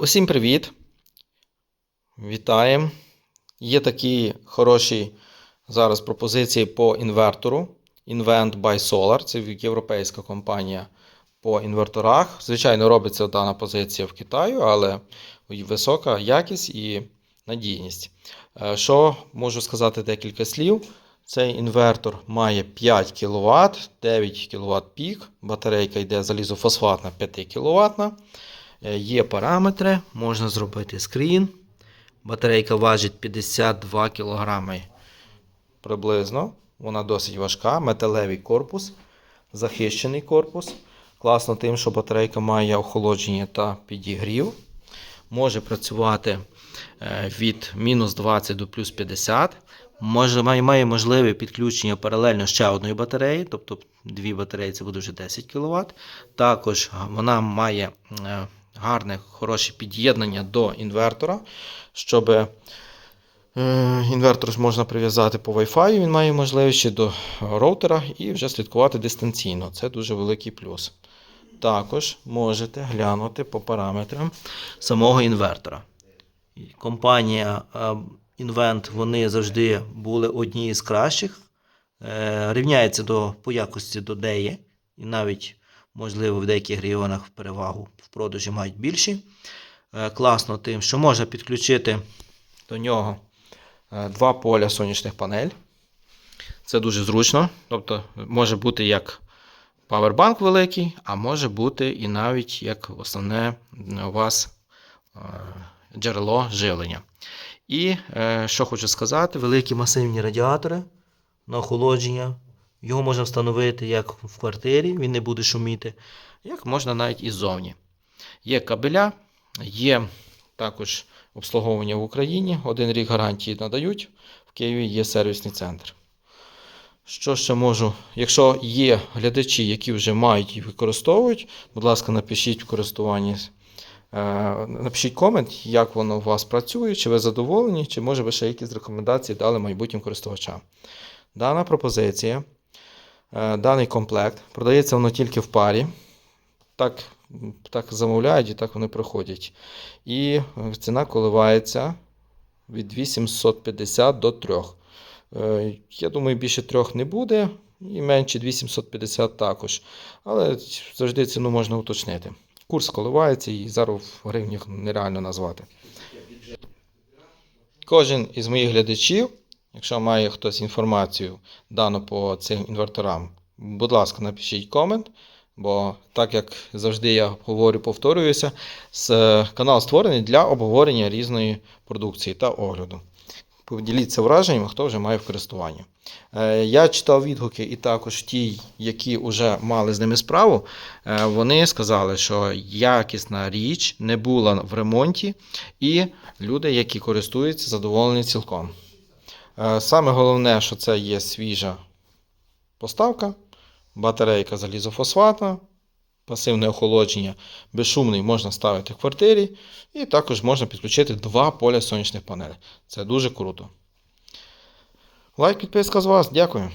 Усім привіт! Вітаємо! Є такі хороші зараз пропозиції по інвертору. Invent by Solar. Це європейська компанія по інверторах. Звичайно, робиться дана позиція в Китаю, але висока якість і надійність. Е, Що можу сказати декілька слів? Цей інвертор має 5 кВт, 9 кВт пік, батарейка йде залізофосфатна 5 кВт. Е, Є параметри, можна зробити скрін. Батарейка важить 52 кг приблизно. Вона досить важка, металевий корпус, захищений корпус. Класно тим, що батарейка має охолодження та підігрів. Може працювати е, від мінус 20 до плюс 50. Може, має, можливе підключення паралельно ще одної батареї, тобто дві батареї це буде вже 10 кВт. Також вона має е, гарне, хороше під'єднання до інвертора, щоб е, інвертор можна прив'язати по Wi-Fi, він має можливість ще до роутера і вже слідкувати дистанційно. Це дуже великий плюс. Також можете глянути по параметрам самого інвертора. Компанія е, Invent вони завжди були одні з кращих. Е, Рівняється до, по якості до DEI. І навіть, можливо, в деяких регіонах перевагу в продажі мають більші. Е, Класно тим, що можна підключити до нього е, два поля сонячних панель. Це дуже зручно. Тобто, може бути як павербанк великий, а може бути і навіть як основне у вас е, джерело живлення. І що хочу сказати, великі масивні радіатори на охолодження. Його можна встановити як в квартирі, він не буде шуміти, як можна навіть і ззовні. Є кабеля, є також обслуговування в Україні. Один рік гарантії надають. В Києві є сервісний центр. Що ще можу? Якщо є глядачі, які вже мають і використовують, будь ласка, напишіть в користуванні. Е, Напишіть комент, як воно у вас працює, чи ви задоволені, чи може ви ще якісь рекомендації дали майбутнім користувачам. Дана пропозиція, даний комплект продається воно тільки в парі. Так, так замовляють і так вони приходять. І е, ціна коливається від 2750 до 3. Е, Я думаю, більше трьох не буде, і менше 2750 також. Але завжди ціну можна уточнити. Курс коливається і зараз в гривнях нереально назвати. Кожен із моїх глядачів, якщо має хтось інформацію дану по цим інверторам, будь ласка, напишіть комент. Бо так як завжди я говорю, повторююся, канал створений для обговорення різної продукції та огляду. Поділіться враженнями, хто вже має в користуванні. Е, Я читав відгуки, і також ті, які вже мали з ними справу, е, вони сказали, що якісна річ не була в ремонті, і люди, які користуються, задоволені цілком. Е, Саме головне, що це є свіжа поставка, батарейка залізофосфатна, пасивне охолодження, безшумний можна ставити в квартирі, і також можна підключити два поля сонячних панелей. Це дуже круто. Лайк, підписка з вас. Дякую.